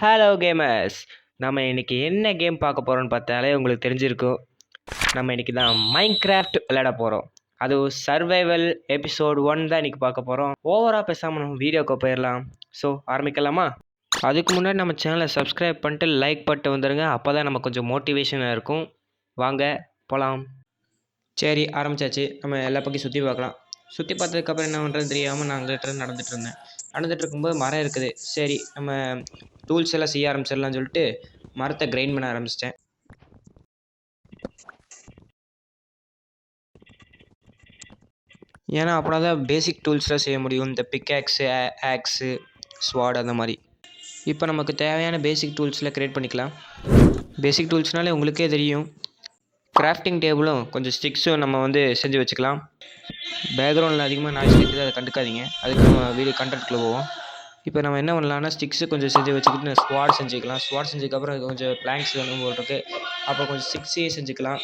Hello gamers நம்ம இன்றைக்கி என்ன கேம் பார்க்க போகிறோம்னு பார்த்தாலே உங்களுக்கு தெரிஞ்சிருக்கும். நம்ம இன்னைக்கு தான் மைண்ட் கிராஃப்ட் விளையாட போகிறோம் அது சர்வைவல் எபிசோட் ஒன் தான் இன்றைக்கி பார்க்க போகிறோம் ஓவராக பேசாமல் நம்ம வீடியோக்கு போயிடலாம். ஸோ ஆரம்பிக்கலாமா? அதுக்கு முன்னாடி நம்ம சேனலை சப்ஸ்கிரைப் பண்ணிட்டு லைக் பண்ணிட்டு வந்துடுங்க அப்போ தான் நம்ம கொஞ்சம் மோட்டிவேஷனாக இருக்கும். வாங்க போகலாம் சரி ஆரம்பிச்சாச்சு. நம்ம எல்லா பக்கம் சுற்றி பார்க்கலாம். சுற்றி பார்த்ததுக்கப்புறம் என்ன பண்ணுறது தெரியாமல் நான் அங்கிட்ட நடந்துட்டு இருந்தேன். நடந்துகிட்டு இருக்கும்போது மரம் இருக்குது. சரி நம்ம டூல்ஸ் எல்லாம் செய்ய ஆரம்பிச்சிடலாம்னு சொல்லிட்டு மரத்தை கிரைண்ட் பண்ண ஆரம்பிச்சிட்டேன். ஏன்னா அப்படின்னா தான் பேசிக் டூல்ஸ்லாம் செய்ய முடியும். இந்த பிக்ஆக்ஸு ஆக்ஸு ஸ்வாட் அந்த மாதிரி. இப்போ நமக்கு தேவையான பேசிக் டூல்ஸில் க்ரியேட் பண்ணிக்கலாம். பேசிக் டூல்ஸ்னாலே உங்களுக்கே தெரியும். கிராஃப்டிங் டேபிளும் கொஞ்சம் ஸ்டிக்ஸும் நம்ம வந்து செஞ்சு வச்சுக்கலாம். பேக்ரவுண்டில் அதிகமாக நாய்ஸ் கேட்குது அதை கண்டுக்காதீங்க. அதுக்கு நம்ம வீடியோ கண்டென்ட்குள்ளே போவோம். இப்போ நம்ம என்ன பண்ணலாம்னா ஸ்டிக்ஸு கொஞ்சம் செஞ்சு வச்சுக்கிட்டு ஸ்குவாட் செஞ்சுக்கலாம். ஸ்குவாட் செஞ்சதுக்கப்புறம் கொஞ்சம் பிளாங்க்ஸ் வேணும் போட்டுருக்கு அப்புறம் கொஞ்சம் ஸ்டிக்ஸையும் செஞ்சுக்கலாம்.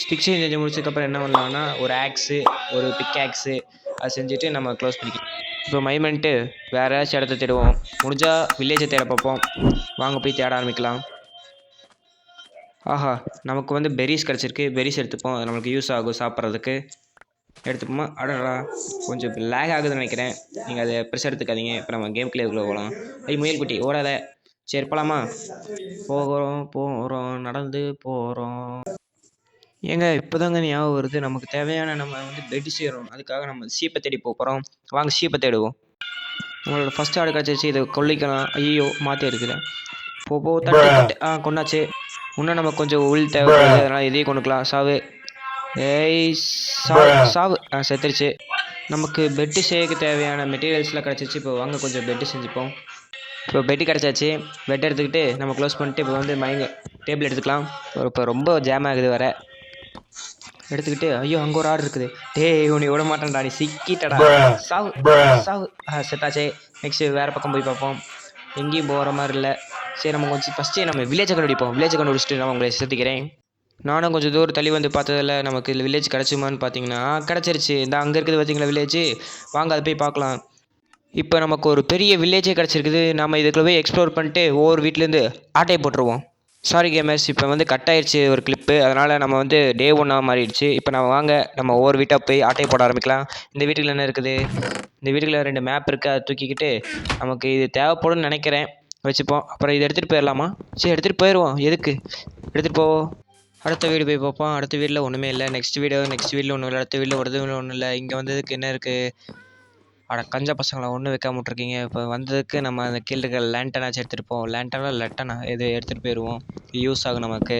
ஸ்டிக்ஸையும் செஞ்சு முடிச்சதுக்கப்புறம் என்ன பண்ணலாம்னா ஒரு ஆக்ஸு ஒரு பிக் ஆக்ஸு அது செஞ்சுட்டு நம்ம க்ளோஸ் பண்ணிக்கலாம். இப்போ மைமெண்ட்டு வேறு ஏதாச்சும் இடத்த தேடுவோம். முடிஞ்சால் வில்லேஜை தேட பார்ப்போம். வாங்க போய் தேட ஆரம்பிக்கலாம். ஆஹா நமக்கு வந்து பெரிஸ் கிடச்சிருக்கு. பெரிஸ் எடுத்துப்போம். அது நம்மளுக்கு யூஸ் ஆகும் சாப்பிட்றதுக்கு. எடுத்துப்போமா? அடடா கொஞ்சம் லேக் ஆகுதுன்னு நினைக்கிறேன். நீங்கள் அதை ப்ரெஷர் எடுத்துக்காதீங்க. இப்போ நம்ம கேம் பிளேக்குள்ளே போகலாம் ஐய் முயல் குட்டி ஓடாத. சரி போகலாமா போகிறோம் போகிறோம். நடந்து போகிறோம். ஏங்க இப்போதாங்க ஞாபகம் வருது. நமக்கு தேவையான நம்ம வந்து பெட் செய்கிறோம் அதுக்காக நம்ம சீப்பை தேடி போக போகிறோம் வாங்க சீப்பை தேடுவோம். உங்களோட ஃபஸ்ட் ஆடு கிடச்சிச்சு இதை கொல்லிக்கலாம் ஐயோ மாற்றி எடுக்கல. போ போ தட்டு ஆ கொண்டாச்சு. இன்னும் நம்ம கொஞ்சம் உள் தேவை அதனால் இதையும் கொண்டுக்கலாம். சாவு. ஏய் சாவு சாவு. ஆ செத்துருச்சு. நமக்கு பெட்டு செய்யக்கு தேவையான மெட்டீரியல்ஸ்லாம் கிடச்சிச்சு இப்போ வாங்க கொஞ்சம் பெட்டு செஞ்சுப்போம். இப்போ பெட்டு கிடச்சாச்சு. பெட் எடுத்துக்கிட்டு நம்ம க்ளோஸ் பண்ணிட்டு இப்போ வந்து மைங்க டேபிள் எடுத்துக்கலாம். இப்போ ரொம்ப ஜாம் ஆகுது வர எடுத்துக்கிட்டு ஐயோ அங்கே ஒரு ஆர்டர் இருக்குது. டேய் உன்னை விட மாட்டேன்டா நீ சிக்கிட்டடா. சாவு சாவு. ஆ செத்தாச்சே நெக்ஸ்ட்டு வேறு பக்கம் போய் பார்ப்போம். எங்கேயும் போகிற மாதிரி இல்லை. சரி நம்ம கொஞ்சம் ஃபஸ்ட்டு நம்ம வில்லேஜை கண்டுபிடிப்போம். வில்லேஜை கண்டுபிடிச்சிட்டு நான் உங்களை சேர்த்துக்கிறேன் நானும் கொஞ்சம் தூரம் தள்ளி வந்து பார்த்ததில் நமக்கு இந்த வில்லேஜ் கிடச்சுமான்னு பார்த்தீங்கன்னா கிடச்சிருச்சு. இந்த அங்கே இருக்குது பார்த்தீங்களா வில்லேஜ் வாங்க அதை போய் பார்க்கலாம். இப்போ நமக்கு ஒரு பெரிய வில்லேஜே கிடச்சிருக்குது. நம்ம இதுக்குள்ளே போய் எக்ஸ்ப்ளோர் பண்ணிட்டு ஒவ்வொரு வீட்லேருந்து ஆட்டையை போட்டுருவோம். சாரி கேமர்ஸ் இப்போ வந்து கட் ஆயிடுச்சு ஒரு கிளிப்பு அதனால் நம்ம வந்து டே ஒன்னாக மாறிடுச்சு. இப்போ நம்ம வாங்க நம்ம ஒவ்வொரு வீட்டாக போய் ஆட்டையை போட ஆரம்பிக்கலாம். இந்த வீட்டுக்குள்ள என்ன இருக்குது? இந்த வீட்டுக்குள்ள ரெண்டு மேப் இருக்குது அதை தூக்கிக்கிட்டு நமக்கு இது தேவைப்படும்னு நினைக்கிறேன். வச்சுப்போம். அப்புறம் இதை எடுத்துகிட்டு போயிடலாமா? சரி எடுத்துகிட்டு போயிடுவோம். எதுக்கு? எடுத்துகிட்டு போவோம். அடுத்த வீடு போய் பார்ப்போம். அடுத்த வீட்டில் ஒன்றுமே இல்லை. நெக்ஸ்ட் வீடு நெக்ஸ்ட் வீட்டில் ஒன்றும் இல்லை. அடுத்த வீட்டில் ஒரு ஒன்றும் இல்லை. இங்கே வந்ததுக்கு என்ன இருக்குது அட கஞ்ச பசங்களை ஒன்றும் வைக்காம விட்ருக்கீங்க இப்போ வந்ததுக்கு நம்ம அந்த கீழே இருக்க லேண்டனாச்சும் எடுத்துகிட்டு போவோம். லேண்டனா லெட்டனா? இது எடுத்துகிட்டு போயிடுவோம் யூஸ் ஆகும் நமக்கு.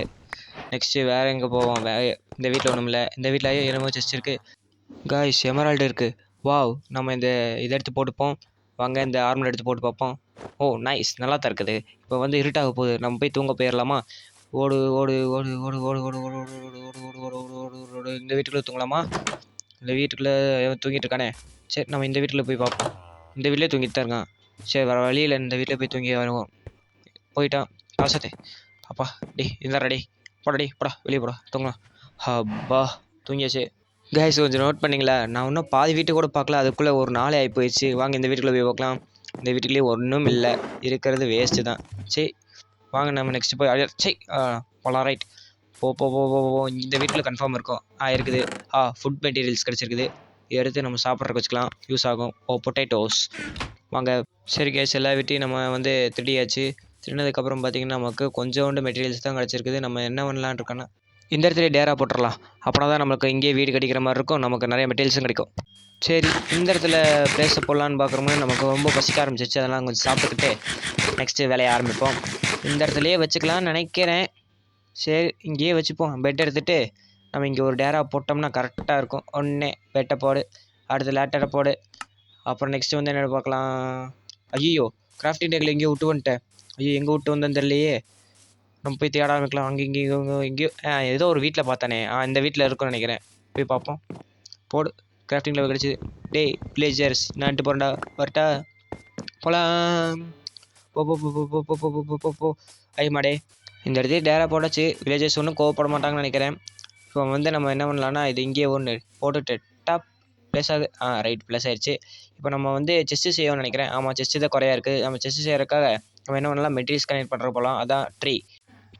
நெக்ஸ்ட்டு வேறு எங்கே போவோம்? வே இந்த வீட்டில் ஒன்றும் இல்லை. இந்த வீட்டில் என்னமோ செஸ்ட் இருக்குது காய்ஸ் எமரால்டு இருக்குது வாவ் நம்ம இந்த இதை எடுத்து போட்டுப்போம். வாங்க இந்த ஆர்மர் எடுத்து போட்டு பார்ப்போம். ஓ நைஸ் நல்லா தான் இருக்குது. இப்போ வந்து இருட்டாக போகுது. நம்ம போய் தூங்க போயிடலாமா ஓடு ஓடு ஓடு ஓடு ஓடு ஓடு ஓடு ஓடு ஓடு ஓடு ஓடு ஓடு ஓடு ஓடு ஓடு ஓடு இந்த வீட்டுக்குள்ளே தூங்கலாமா இந்த வீட்டுக்குள்ளே தூங்கிட்டு இருக்கானே சரி நம்ம இந்த வீட்டில் போய் பார்ப்போம் இந்த வீட்டிலே தூங்கிட்டு தான் இருக்கான் சரி வர வழியில் இந்த வீட்டில் போய் தூங்கி வருவோம் போயிட்டான் அவசரத்தை அப்பா டேய் இருந்தாரா டேய் போடா டேய் போடா வெளியே போடா தூங்கலாம் அப்பா தூங்கியாச்சு கைஸ் கொஞ்சம் நோட் பண்ணிங்களா நான் இன்னும் பாதி வீட்டு கூட பார்க்கல அதுக்குள்ளே ஒரு நாளே ஆகி போயிடுச்சு வாங்க இந்த வீட்டுக்குள்ளே போய் பார்க்கலாம் இந்த வீட்டுக்குள்ளேயே ஒன்றும் இல்லை இருக்கிறது வேஸ்ட்டு தான் சரி வாங்க நம்ம நெக்ஸ்ட் போய் சை போகலாம் ரைட் போ போ போ போ போ இந்த வீட்டில் கன்ஃபார்ம் இருக்கும். ஆ இருக்குது. ஆ ஃபுட் மெட்டீரியல்ஸ் கிடச்சிருக்குது. இதை எடுத்து நம்ம சாப்பிட்றதுக்கு வச்சுக்கலாம். யூஸ் ஆகும். ஓ பொட்டேட்டோஸ் வாங்க சரி கேஸ் எல்லா வீட்டையும் நம்ம வந்து திருடியாச்சு. திருடினதுக்கப்புறம் பார்த்திங்கன்னா நமக்கு கொஞ்சோண்டு மெட்டீரியல்ஸ் தான் கிடச்சிருக்குது. நம்ம என்ன பண்ணலான்னு இருக்கோன்னா இந்த இடத்துல டேரா போட்டுடலாம் அப்படின்னா தான் நமக்கு இங்கேயே வீடு கிடைக்கிற மாதிரி இருக்கும். நமக்கு நிறைய மெட்டீரியல்ஸும் கிடைக்கும். சரி இந்த இடத்துல பிளேஸை போடலான்னு பார்க்குறோம்னா நமக்கு ரொம்ப பசிக்க ஆரம்பிச்சிச்சு அதெல்லாம் கொஞ்சம் சாப்பிட்டுக்கிட்டு நெக்ஸ்ட்டு வேலையை ஆரம்பிப்போம். இந்த இடத்துலையே வச்சுக்கலாம்னு நினைக்கிறேன். சரி இங்கேயே வச்சுப்போம். பெட் எடுத்துகிட்டு நம்ம இங்கே ஒரு டேரா போட்டோம்னா கரெக்டாக இருக்கும். ஒன்று பெட்டை போடு. அடுத்து லேட்டரை போடு. அப்புறம் நெக்ஸ்ட்டு வந்து என்ன பார்க்கலாம். ஐயோ கிராஃப்டிங் டேக்கில் எங்கேயோ விட்டு வந்துட்டேன். ஐயோ எங்கே விட்டு வந்தேன்னு தெரியலையே. நம்ம போய் தேட ஆரம்பிக்கலாம். அங்கே இங்கே இங்கே எங்கேயோ ஏதோ ஒரு வீட்டில் பார்த்தானே. ஆ இந்த வீட்டில் இருக்கும்னு நினைக்கிறேன். போய் பார்ப்போம். போடு. கிராஃப்டிங் லெவல் கிடச்சி டேய் வில்லேஜர்ஸ் நான்ட்டு போகிறேன்டா வரட்டா. போகலாம் போ போ போ போ போ போ போ போ போ ஐ மாடே இந்த இடத்துல டேரா போட்டாச்சு. வில்லேஜர்ஸ் ஒன்றும் கோவப்பட மாட்டாங்கன்னு நினைக்கிறேன். இப்போ வந்து நம்ம என்ன பண்ணலாம்னா இது இங்கேயே ஒன்று போட்டுட்டு டாப் ப்ளஸ் ஆகுது. ஆ ரைட் ப்ளஸ் ஆயிடுச்சு இப்போ நம்ம வந்து செஸ்ட்டு செய்யணும்னு நினைக்கிறேன். ஆமாம் செஸ்ட்டு தான் குறையா இருக்குது நம்ம செஸ்ட்டு செய்யறதுக்காக நம்ம என்ன பண்ணலாம்? மெட்டீரியல்ஸ் கனெக்ட் பண்ணுற போகலாம் அதான் ட்ரீ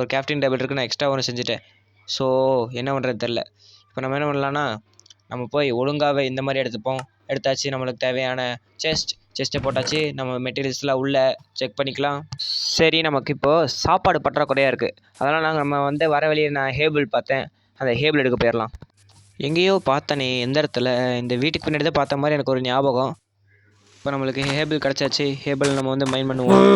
ஒரு கேப்டன் டேபிள் இருக்கு நான் எக்ஸ்ட்ரா ஒன்று செஞ்சுட்டேன். ஸோ என்ன பண்ணுறது தெரில இப்போ நம்ம என்ன பண்ணலான்னா நம்ம போய் ஒழுங்காகவே இந்த மாதிரி எடுத்துப்போம். எடுத்தாச்சு நம்மளுக்கு தேவையான செஸ்ட் செஸ்ட்டை போட்டாச்சு நம்ம மெட்டீரியல்ஸ்லாம் உள்ளே செக் பண்ணிக்கலாம். சரி நமக்கு இப்போது சாப்பாடு பற்றாக்குறையாக இருக்குது அதனால் நாங்கள் நம்ம வந்து வர வழியில் நான் ஹேபிள் பார்த்தேன். அந்த ஹேபிள் எடுக்க போயிடலாம் எங்கேயோ பார்த்தனே எந்த இடத்துல? இந்த வீட்டுக்கு பின்னாடி தான் பார்த்த மாதிரி எனக்கு ஒரு ஞாபகம். இப்போ நம்மளுக்கு ஹேபிள் கிடச்சாச்சு. ஹேபிள் நம்ம வந்து மைண்ட் பண்ணுவோம்.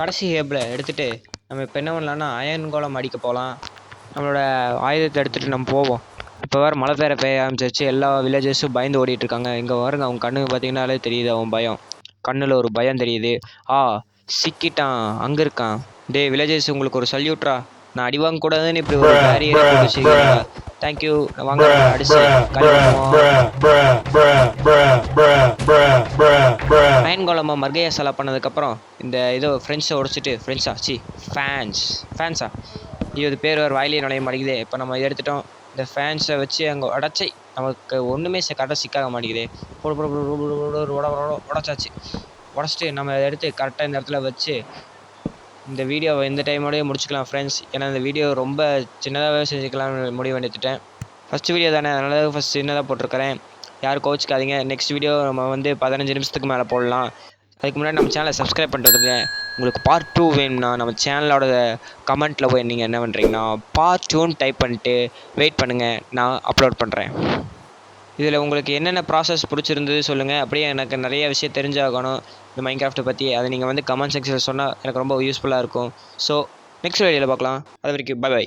கடைசி ஹேபிளை எடுத்துகிட்டு நம்ம இப்போ என்ன பண்ணலான்னா அயன் கோலம் அடிக்க போகலாம் நம்மளோட ஆயுதத்தை எடுத்துகிட்டு நம்ம போவோம். இப்போ வேறு மழை பெயர பெய்ய ஆரம்பிச்சிருச்சு. எல்லா வில்லேஜஸும் பயந்து ஓடிட்டுருக்காங்க இங்கே வருங்க அவங்க கண்ணுக்கு பார்த்தீங்கன்னாலே தெரியுது அவன் பயம். கண்ணில் ஒரு பயம் தெரியுது. ஆ சிக்கிட்டான் அங்கே இருக்கான். டே வில்லேஜஸ் உங்களுக்கு ஒரு சல்யூட்ரா நான் அடி வாங்க கூடாதுன்னு இப்படி ஒரு போட்டு வச்சுக்கிறீங்க தேங்க்யூ வாங்க அடிச்சு அயன் கோலமா மர்கையா சலா பண்ணதுக்கப்புறம் இந்த இதோ ஃப்ரெண்ட்ஸை உடைச்சிட்டு ஃப்ரெண்ட்ஸா சி ஃபேன்ஸ் ஃபேன்ஸா இது பேர் வேறு வாயிலே நுழைய மாட்டேங்குதே இப்போ நம்ம இதை எடுத்துட்டோம் இந்த ஃபேன்ஸை வச்சு அங்கே உடச்சி நமக்கு ஒன்றுமே கரெக்டாக சிக்காக மாட்டேங்குது போடு போடு உடச்சாச்சு உடச்சிட்டு நம்ம எடுத்து கரெக்டாக இந்த இடத்துல வச்சு இந்த வீடியோவை இந்த டைமோடய முடிச்சுக்கலாம் ஃப்ரெண்ட்ஸ் ஏன்னா இந்த வீடியோ ரொம்ப சின்னதாகவே செஞ்சுக்கலாம்னு முடிவு எடுத்துட்டேன். ஃபஸ்ட் வீடியோ தானே அதனால ஃபஸ்ட் சின்னதாக போட்டிருக்கிறேன். யாரும் கோச்சிக்காதீங்க நெக்ஸ்ட் வீடியோ நம்ம வந்து பதினஞ்சு நிமிஷத்துக்கு மேலே போடலாம். அதுக்கு முன்னாடி நம்ம சேனலை சப்ஸ்கிரைப் பண்ணுறதுக்கு உங்களுக்கு பார்ட் டூ வேணும்னா நம்ம சேனலோட கமெண்ட்டில் போய் நீங்கள் என்ன பண்ணுறீங்கன்னா பார்ட் டூன்னு டைப் பண்ணிட்டு வெயிட் பண்ணுங்கள் நான் அப்லோட் பண்ணுறேன் இதில் உங்களுக்கு என்னென்ன ப்ராசஸ் பிடிச்சிருந்தது சொல்லுங்கள் அப்படியே எனக்கு நிறைய விஷயம் தெரிஞ்சாகணும். இந்த மைண்ட் கிராஃப்ட்டை பற்றி அதை நீங்கள் வந்து கமெண்ட் செக்ஷனில் சொன்னால் எனக்கு ரொம்ப யூஸ்ஃபுல்லாக இருக்கும். ஸோ நெக்ஸ்ட் வீடியோவில் பார்க்கலாம். அது வரைக்கும் பை பை